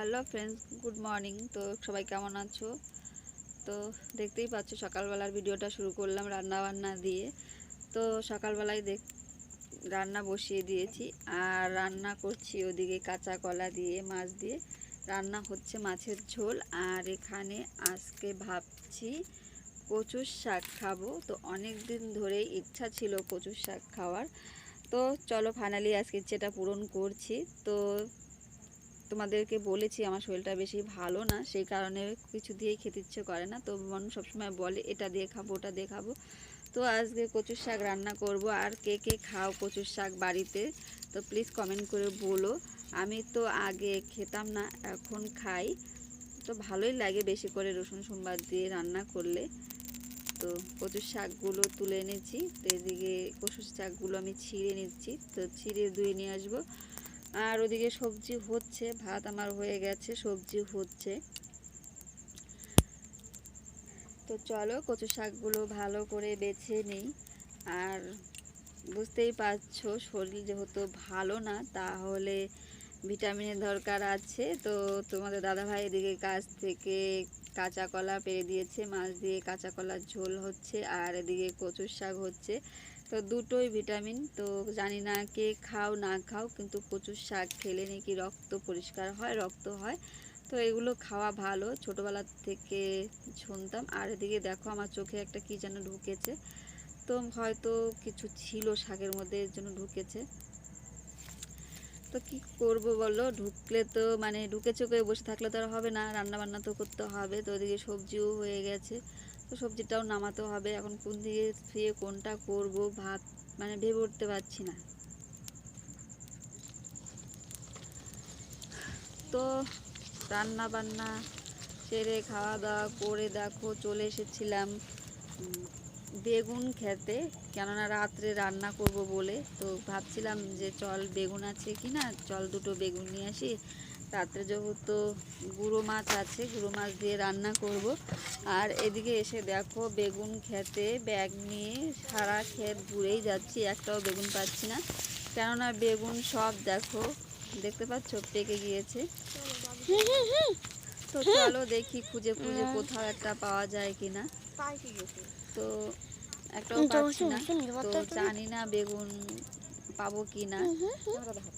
Hello friends good morning তো সবাই কেমন আছো? তো দেখতেই পাচ্ছ, সকালবেলার ভিডিওটা শুরু করলাম রান্না বান্না দিয়ে। তো সকালবেলায় দেখ, রান্না বসিয়ে দিয়েছি। আর রান্না করছি ওদিকে কাঁচা কলা দিয়ে, মাছ দিয়ে। রান্না হচ্ছে মাছের ঝোল। আর এখানে আজকে ভাবছি কচুর শাক খাব। তো অনেক দিন ধরেই ইচ্ছা ছিল কচুর শাক খাওয়ার। তো চলো ফাইনালি আজকে ইচ্ছেটা পূরণ করছি। তো তোমাদেরকে বলেছি, আমার শরীরটা বেশি ভালো না, সেই কারণে কিছু দিয়েই খেতে ইচ্ছে করে না। তো মানুষ সবসময় বলে, এটা দিয়ে খাব, ওটা দিয়ে খাব। তো আজকে কচুর শাক রান্না করব, আর কে কে খাও কচুর শাক বাড়িতে, তো প্লিজ কমেন্ট করে বলো। আমি তো আগে খেতাম না, এখন খাই। তো ভালোই লাগে বেশি করে রসুন সোমবার দিয়ে রান্না করলে। তো কচুর শাকগুলো তুলে এনেছি, তো এদিকে কচুর শাকগুলো আমি ছিঁড়ে নিচ্ছি, তো ছিঁড়ে ধুয়ে নিয়ে আসব। আর ওদিকে সবজি হচ্ছে, ভাত আমার হয়ে গেছে, সবজি হচ্ছে। তো চলো কচু শাকগুলো ভালো করে বেছে নিই। আর বুঝতেই পারছ, শরীর যেহেতু ভালো না, তাহলে ভিটামিনের দরকার আছে। তো তোমাদের দাদাভাই এদিকে কাছ থেকে কাঁচা কলা পেরে দিয়েছে, মাছ দিয়ে কাঁচা কলার ঝোল হচ্ছে, আর এদিকে কচুর শাক হচ্ছে। তো দুটোই ভিটামিন। তো জানি না কে খাও, না খাও, কিন্তু প্রচুর শাক খেলে নাকি রক্ত পরিষ্কার হয়, রক্ত হয়। তো এগুলো খাওয়া ভালো। ছোটোবেলা থেকে শুনতাম। আর এদিকে দেখো আমার চোখে একটা কী যেন ঢুকেছে। তো হয়তো কিছু ছিল শাকের মধ্যে, এর জন্য ঢুকেছে। তো কি করব বলো? ঢুকলে তো মানে ঢুকে চোখে বসে থাকলে তো আর হবে না। রান্না বান্না তো করতে হবে। তো ওদিকে সবজিও হয়ে গেছে। তো সবজিটাও নামাতে হবে। এখন কোন দিকে শুয়ে কোনটা করব, ভাত মানে ভেবে উঠতে পারছি না। তো রান্না বান্না সেরে খাওয়া দাওয়া করে দেখো, চলে এসেছিলাম বেগুন খেতে। কেননা রাত্রে রান্না করব বলে, তো ভাবছিলাম যে চল বেগুন আছে কি না চল দুটো বেগুন নিয়ে আসি। রাত্রে যেহেতু গুঁড়ো মাছ আছে গুঁড়ো মাছ দিয়ে রান্না করব। আর এদিকে এসে দেখো বেগুন খেতে ব্যাগ নিয়ে সারা ক্ষেত ঘুরেই যাচ্ছি একটাও বেগুন পাচ্ছি না। কেননা বেগুন সব দেখো দেখতে পাচ্ছ? পেকে গিয়েছে। তো চলো দেখি খুঁজে খুঁজে কোথাও একটা পাওয়া যায় কিনা। তো একটাও পাচ্ছি না। তো জানি না বেগুন পাবো কি না?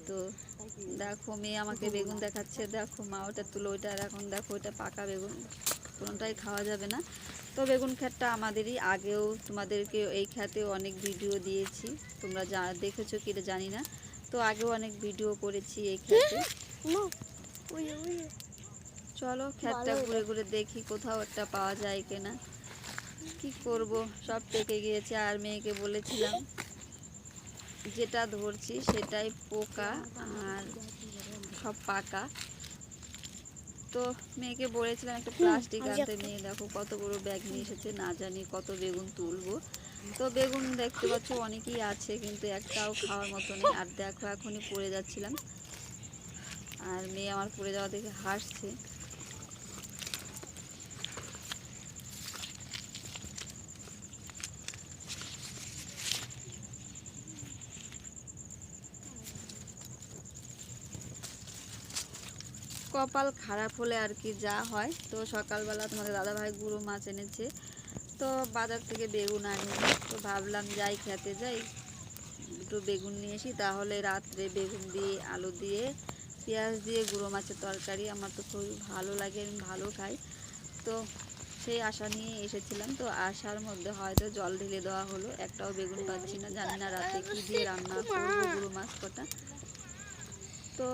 তো দেখো মেয়ে আমাকে বেগুন দেখাচ্ছে। দেখো মা ওটা তুলো ওইটা এখন দেখো ওইটা পাকা বেগুন। কোনোটাই খাওয়া যাবে না। তো বেগুন ক্ষেতটা আমাদেরই। আগেও তোমাদেরকে এই খ্যাতে অনেক ভিডিও দিয়েছি। তোমরা যা দেখেছ কি এটা জানি না। তো আগেও অনেক ভিডিও করেছি এই ক্ষেতে। চলো ক্ষেতটা ঘুরে ঘুরে দেখি কোথাও একটা পাওয়া যায় কিনা। কি করব? সব পেকে গিয়েছে। আর মেয়েকে বলেছিলাম যেটা ধরছি সেটাই পোকা আর সব পাকা। তো মেয়েকে বলেছিলাম একটা প্লাস্টিক আনতে মেয়ে দেখো কত বড় ব্যাগ নিয়ে এসেছে না জানি কত বেগুন তুলবো। তো বেগুন দেখতে পাচ্ছ অনেকেই আছে কিন্তু একটাও খাওয়ার মতো নেই। আর দেখো এখনই পড়ে যাচ্ছিলাম। আর মেয়ে আমার পড়ে যাওয়া দেখে হাসছে। কপাল খারাপ হলে আর কি যা হয়। তো সকালবেলা তোমাদের দাদাভাই গুঁড়ো মাছ এনেছে। তো বাজার থেকে বেগুন আনি তো ভাবলাম যাই খেতে যাই। একটু বেগুন নিয়ে আসি। তাহলে রাত্রে বেগুন দিয়ে, আলু দিয়ে, পেঁয়াজ দিয়ে, গুঁড়ো মাছের তরকারি। আমার তো খুবই ভালো লাগে, আমি ভালো খাই। তো সেই আশা নিয়ে এসেছিলাম। তো আশার মধ্যে হয়তো জল ঢেলে দেওয়া হলো। একটাও বেগুন পাচ্ছি না। জানি না রাতে কী দিয়ে রান্না করব গুঁড়ো মাছ কটা। তো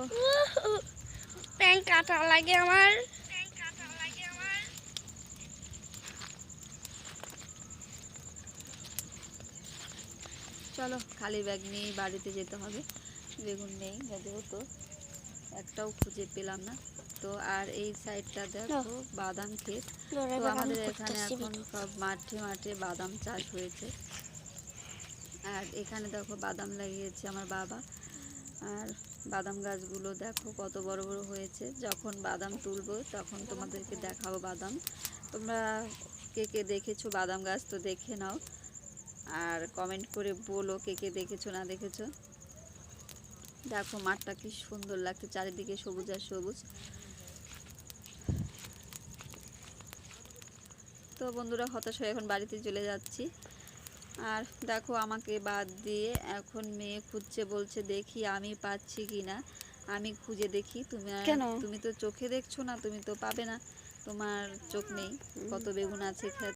প্যান কাটা লাগে আমার। চলো খালি ব্যাগ নিয়ে বাড়িতে যেতে হবে। বেগুন নেই যেহেতু একটাও খুঁজে পেলাম না। তো আর এই সাইডটা দেখো বাদাম ক্ষেত। তো আমাদের এখানে এখন সব মাঠে মাঠে বাদাম চাষ হয়েছে। আর এখানে দেখো বাদাম লাগিয়েছে আমার বাবা। আর বাদাম গাছগুলো দেখো কত বড় বড় হয়েছে। যখন বাদাম তুলবো, তখন তোমাদেরকে দেখাবো বাদাম। তোমরা কে কে দেখেছ বাদাম গাছ তো দেখে নাও। আর কমেন্ট করে বলো কে কে দেখেছ, না দেখেছ। দেখো মাঠটা কি সুন্দর লাগছে, চারিদিকে সবুজ আর সবুজ। তো বন্ধুরা হতাশ হয়ে এখন বাড়িতে চলে যাচ্ছি। আর দেখো আমাকে বাদ দিয়ে এখন মেয়ে খুঁজছে বলছে দেখি আমি পাচ্ছি কি না আমি খুঁজে দেখি তুমি তুমি তো চোখে দেখছ না তুমি তো পাবে না। তোমার চোখ নেই। কত বেগুন আছে